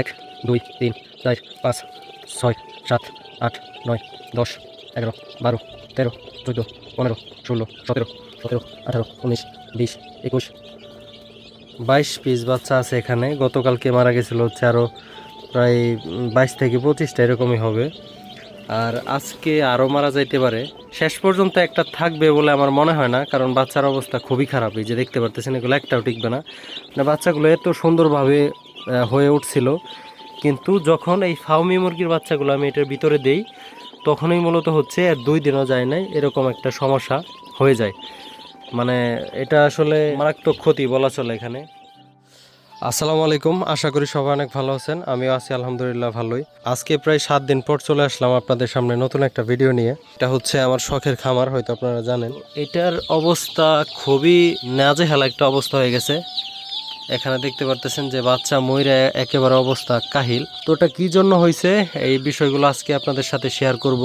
এক, দুই, তিন, চার, পাঁচ, ছয়, সাত, আট, নয়, দশ, এগারো, বারো, তেরো, চোদ্দ, পনেরো, ষোলো, সতেরো সতেরো, আঠারো, উনিশ, বিশ, একুশ। বাইশ পিস বাচ্চা আছে এখানে। গতকালকে মারা গেছিল হচ্ছে আরও প্রায় বাইশ থেকে পঁচিশটা এরকমই হবে। আর আজকে আরও মারা যাইতে পারে। শেষ পর্যন্ত একটা থাকবে বলে আমার মনে হয় না, কারণ বাচ্চার অবস্থা খুবই খারাপ। এই যে দেখতে পারতেছেন, এগুলো একটাও টিকবে না, বাচ্চাগুলো এত সুন্দরভাবে হয়ে উঠছিল। কিন্তু যখন এই ফাউমি মুরগির বাচ্চাগুলো আমি এটার ভিতরে দেই, তখনই মূলত হচ্ছে আর দুই দিনও যায় নাই, এরকম একটা সমস্যা হয়ে যায়। মানে এটা আসলে মারাত্মক ক্ষতি বলা চলে এখানে। আসসালামু আলাইকুম, আশা করি সবাই অনেক ভালো আছেন, আমিও আছি আলহামদুলিল্লাহ ভালোই। আজকে প্রায় সাত দিন পর চলে আসলাম আপনাদের সামনে নতুন একটা ভিডিও নিয়ে। এটা হচ্ছে আমার শখের খামার, হয়তো আপনারা জানেন। এটার অবস্থা খুবই নাজেহাল একটা অবস্থা হয়ে গেছে। এখানে দেখতে পারতেছেন যে বাচ্চা ময়রা একেবারে অবস্থা কাহিল। তো ওটা কি জন্য হয়েছে? এই বিষয়গুলো আজকে আপনাদের সাথে শেয়ার করব।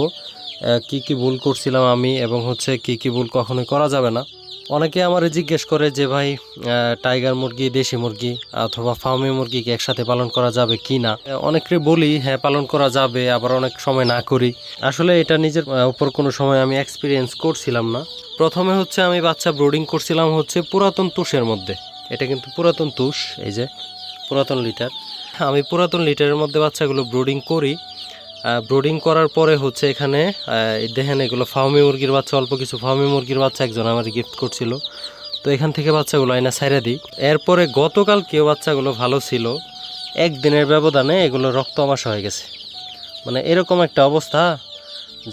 কি কি ভুল করছিলাম আমি এবং হচ্ছে কি কি ভুল কখনোই করা যাবে না। অনেকে আমার জিজ্ঞেস করে যে ভাই টাইগার মুরগি, দেশি মুরগি অথবা ফার্মি মুরগিকে একসাথে পালন করা যাবে কি না? অনেকে বলি হ্যাঁ পালন করা যাবে, আবার অনেক সময় না করি। আসলে এটা নিজের উপর কোনো সময় আমি এক্সপিরিয়েন্স করছিলাম না। প্রথমে হচ্ছে আমি বাচ্চা ব্রোডিং করছিলাম হচ্ছে পুরাতন তুষের মধ্যে। এটা কিন্তু পুরাতন তুষ, এই যে পুরাতন লিটার। আমি পুরাতন লিটারের মধ্যে বাচ্চাগুলো ব্রোডিং করি। ব্রোডিং করার পরে হচ্ছে এখানে দেখেন এগুলো ফার্মি মুরগির বাচ্চা, অল্প কিছু ফার্মি মুরগির বাচ্চা একজন আমার গিফট করছিল। তো এখান থেকে বাচ্চাগুলো আইনা ছাইরা দিই। এরপরে গতকাল কেউ বাচ্চাগুলো ভালো ছিল। একদিনের ব্যবধানে এগুলো রক্ত আমাশা হয়ে গেছে। মানে এরকম একটা অবস্থা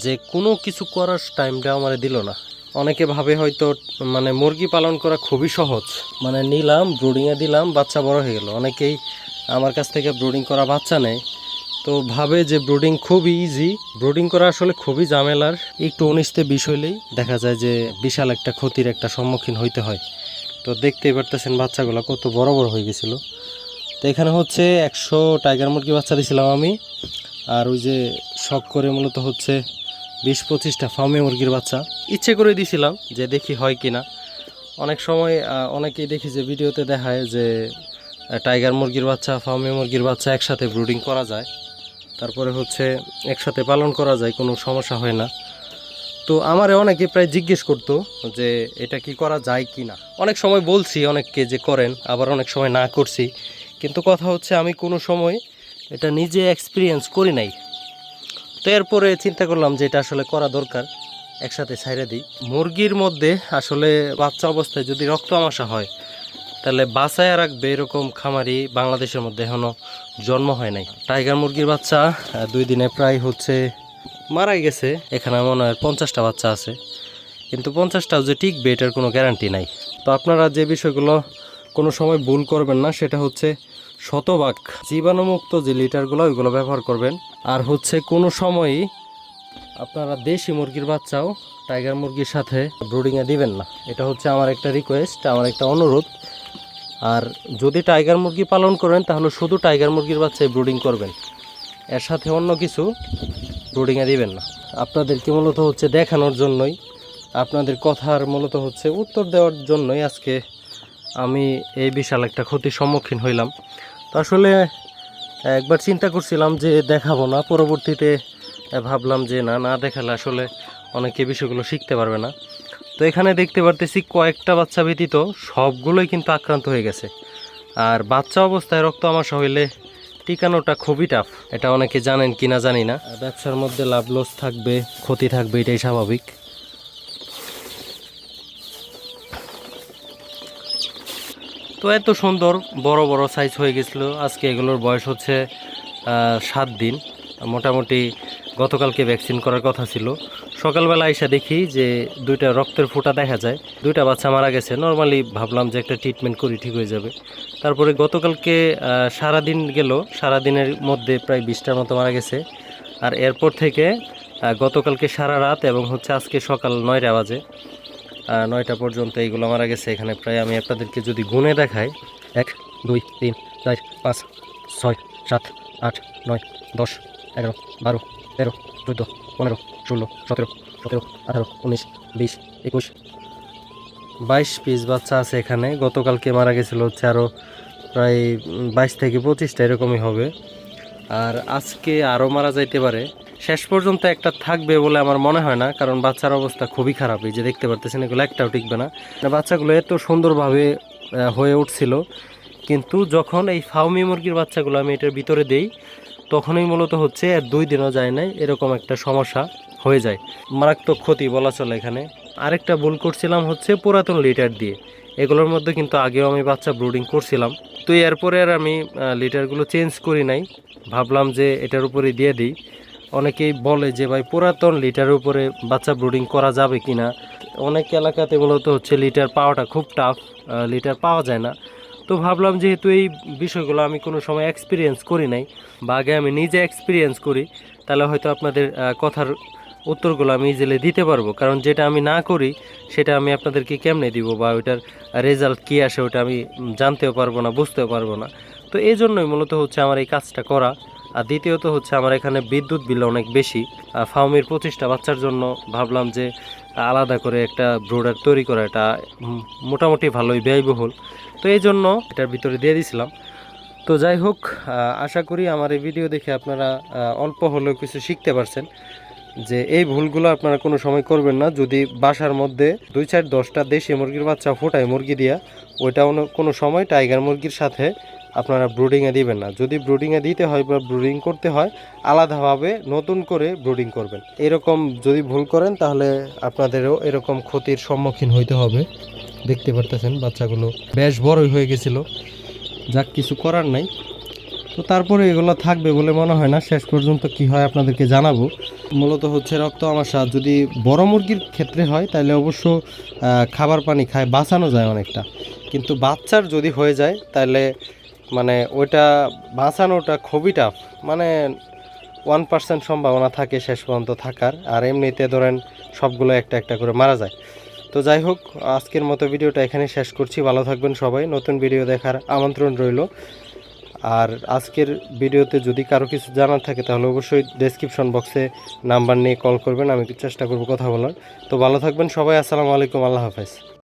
যে কোনো কিছু করার টাইমটা আমার দিল না। অনেকে ভাবে হয়তো মানে মুরগি পালন করা খুবই সহজ। মানে নিলাম ব্রুডিংয়ে দিলাম, বাচ্চা বড় হয়ে গেল। অনেকেই আমার কাছ থেকে ব্রুডিং করা বাচ্চা নেয়। তো ভাবে যে ব্রুডিং খুবই ইজি ব্রুডিং করা আসলে খুবই ঝামেলার। একটু উনিশতে বিষ হইলেই দেখা যায় যে বিশাল একটা ক্ষতির একটা সম্মুখীন হইতে হয়। তো দেখতেই পারতেছেন বাচ্চাগুলো কত বড় বড় হয়ে গেছিল। তো এখানে হচ্ছে একশো টাইগার মুরগি বাচ্চা দিয়েছিলাম আমি। আর ওই যে শখ করে মূলত হচ্ছে বিশ পঁচিশটা ফার্মে মুরগির বাচ্চা। ইচ্ছে করে দিছিলাম যে দেখি হয় কি না অনেক সময় অনেকেই দেখি যে ভিডিওতে দেখায় যে টাইগার মুরগির বাচ্চা, ফার্মে মুরগির বাচ্চা একসাথে ব্রুডিং করা যায়। তারপরে হচ্ছে একসাথে পালন করা যায়, কোনো সমস্যা হয় না। তো আমারে অনেকে প্রায় জিজ্ঞেস করতো যে, এটা কি করা যায় কি না অনেক সময় বলছি, অনেককে যে করেন, আবার অনেক সময় না করছি। কিন্তু কথা হচ্ছে আমি কোনো সময় এটা নিজে এক্সপিরিয়েন্স করি নাই। তো এরপরে চিন্তা করলাম যে এটা আসলে করা দরকার, একসাথে ছাইড়ে দিই। মুরগির মধ্যে আসলে বাচ্চা অবস্থায় যদি রক্ত আমাশা হয়, তাহলে বাসায় রাখবে এরকম খামারি বাংলাদেশের মধ্যে এখনও জন্ম হয় নাই। টাইগার মুরগির বাচ্চা দুই দিনে প্রায় হচ্ছে মারাই গেছে। এখানে মনে হয় পঞ্চাশটা বাচ্চা আছে। কিন্তু পঞ্চাশটাও যে টিকবে, এটার কোনো গ্যারান্টি নাই। তো আপনারা যে বিষয়গুলো কোনো সময় ভুল করবেন না, সেটা হচ্ছে শতভাগ জীবাণুমুক্ত যে লিটারগুলো, ওইগুলো ব্যবহার করবেন। আর হচ্ছে কোনো সময়ই আপনারা দেশি মুরগির বাচ্চাও টাইগার মুরগির সাথে ব্রুডিংয়ে দিবেন না। এটা হচ্ছে আমার একটা রিকোয়েস্ট আমার একটা অনুরোধ। আর যদি টাইগার মুরগি পালন করেন, তাহলে শুধু টাইগার মুরগির বাচ্চাই ব্রুডিং করবেন। এর সাথে অন্য কিছু ব্রুডিংয়ে দিবেন না। আপনাদেরকে মূলত হচ্ছে দেখানোর জন্যই, আপনাদের কথার মূলত হচ্ছে উত্তর দেওয়ার জন্যই আজকে আমি এই বিশাল একটা ক্ষতির সম্মুখীন হইলাম। তো আসলে, একবার চিন্তা করছিলাম যে দেখাবো না, পরবর্তীতে ভাবলাম যে না না দেখালে আসলে অনেকে বিষয়গুলো শিখতে পারবে না। তো এখানে দেখতে পারতেছি কয়েকটা বাচ্চা ব্যতীত সবগুলোই কিন্তু আক্রান্ত হয়ে গেছে। আর বাচ্চা অবস্থায় রক্ত আমাশা হইলে টিকানোটা খুবই টাফ এটা অনেকে জানেন কি না জানি না। ব্যবসার মধ্যে লাভ লস থাকবে, ক্ষতি থাকবে, এটাই স্বাভাবিক। তো এত সুন্দর, বড় বড় সাইজ হয়ে গেছিল। আজকে এগুলোর বয়স হচ্ছে সাত দিন। মোটামুটি গতকালকে ভ্যাকসিন করার কথা ছিল। সকালবেলা এসে দেখি যে দুইটা রক্তের ফোঁটা দেখা যায়। দুইটা বাচ্চা মারা গেছে। নর্মালি ভাবলাম যে একটা ট্রিটমেন্ট করি, ঠিক হয়ে যাবে। তারপরে গতকালকে সারাদিন গেল। সারাদিনের মধ্যে প্রায় বিশটার মতো মারা গেছে। আর এরপর থেকে গতকালকে সারা রাত এবং হচ্ছে আজকে সকাল নয়টা বাজে। নয়টা পর্যন্ত এইগুলো মারা গেছে। এখানে প্রায় আমি আপনাদেরকে যদি গুনে দেখাই, এক, দুই, তিন, চার, পাঁচ, ছয়, সাত, আট, নয়, দশ, এগারো, বারো, তেরো, চোদ্দ, পনেরো, ষোলো, সতেরো সতেরো, আঠারো, উনিশ, বিশ, একুশ, বাইশ পিস বাচ্চা আছে এখানে। গতকালকে মারা গেছিল হচ্ছে আরও প্রায় বাইশ থেকে পঁচিশটা, এরকমই হবে। আর আজকে আরও মারা যাইতে পারে। শেষ পর্যন্ত একটা থাকবে বলে আমার মনে হয় না, কারণ বাচ্চার অবস্থা খুবই খারাপ। এই যে দেখতে পারতেছেন, এগুলো একটাও টিকবে না। বাচ্চাগুলো এত সুন্দরভাবে হয়ে উঠছিল। কিন্তু যখন এই ফাউমি মুরগির বাচ্চাগুলো আমি এটার ভিতরে দেই, তখনই মূলত হচ্ছে আর দুই দিনও যায় নাই, এরকম একটা সমস্যা হয়ে যায়। মারাত্মক ক্ষতি বলা চলে এখানে। আরেকটা ভুল করছিলাম হচ্ছে পুরাতন লিটার দিয়ে। এগুলোর মধ্যে কিন্তু আগেও আমি বাচ্চা ব্রুডিং করছিলাম। তো এরপরে আর আমি লিটারগুলো চেঞ্জ করি নাই। ভাবলাম যে এটার উপরে দিয়ে দিই। অনেকেই বলে যে, ভাই, পুরাতন লিটারের উপরে বাচ্চা ব্রুডিং করা যাবে কি না অনেক এলাকাতে মূলত হচ্ছে লিটার পাওয়াটা খুব টাফ লিটার পাওয়া যায় না। তো ভাবলাম যেহেতু এই বিষয়গুলো আমি কোনো সময় এক্সপিরিয়েন্স করি নাই বা আগে আমি নিজে এক্সপিরিয়েন্স করি, তাহলে হয়তো আপনাদের কথার উত্তরগুলো আমি ইজিলি দিতে পারব। কারণ যেটা আমি না করি, সেটা আমি আপনাদেরকে কেমনে দিব বা ওইটার রেজাল্ট কী আসে ওটা আমি জানতেও পারব না, বুঝতেও পারব না। তো এই জন্যই মূলত হচ্ছে আমার এই কাজটা করা। আর দ্বিতীয়ত হচ্ছে আমার এখানে বিদ্যুৎ বিল অনেক বেশি। ফার্মের পঁচিশটা বাচ্চার জন্য ভাবলাম যে আলাদা করে একটা ব্রোডার তৈরি করা, এটা মোটামুটি ভালোই ব্যয়বহুল। তো এই জন্য এটার ভিতরে দিয়ে দিয়েছিলাম তো যাই হোক আশা করি আমার এই ভিডিও দেখে আপনারা অল্প হলেও কিছু শিখতে পারছেন যে এই ভুলগুলো আপনারা কোনো সময় করবেন না। যদি বাসার মধ্যে দুই চার দশটা দেশি মুরগির বাচ্চা ফোটায় মুরগি দিয়া ওইটা কোনো সময় টাইগার মুরগির সাথে আপনারা ব্রুডিংয়ে দিবেন না। যদি ব্রুডিংয়ে দিতে হয় বা ব্রুডিং করতে হয়, আলাদাভাবে নতুন করে ব্রুডিং করবেন। এরকম যদি ভুল করেন, তাহলে আপনাদেরও এরকম ক্ষতির সম্মুখীন হইতে হবে। দেখতে পারতেছেন বাচ্চাগুলো বেশ বড়ই হয়ে গেছিল। যাক, কিছু করার নাই। তো তারপরে এগুলো থাকবে বলে মনে হয় না। শেষ পর্যন্ত কি হয় আপনাদেরকে জানাব। মূলত হচ্ছে রক্ত আমাশা। যদি বড় মুরগির ক্ষেত্রে হয়, তাহলে অবশ্য খাবার পানি খায়, বাঁচানো যায় অনেকটা। কিন্তু বাচ্চার যদি হয়ে যায়, তাহলে মানে ওইটা বাঁচানোটা খুবই টাফ মানে ওয়ান পার্সেন্ট সম্ভাবনা থাকে শেষ পর্যন্ত থাকার, আর এমনিতে ধরেন সবগুলো একটা একটা করে মারা যায়। তো যাই হোক, আজকের মতো ভিডিওটা এখানে শেষ করছি। ভালো থাকবেন সবাই। নতুন ভিডিও দেখার আমন্ত্রণ রইল। আর আজকের ভিডিওতে যদি কারও কিছু জানার থাকে, তাহলে অবশ্যই ডেসক্রিপশন বক্সে নাম্বার নিয়ে কল করবেন। আমি চেষ্টা করব কথা বলার। তো ভালো থাকবেন সবাই। আসসালামু আলাইকুম। আল্লাহ হাফেজ।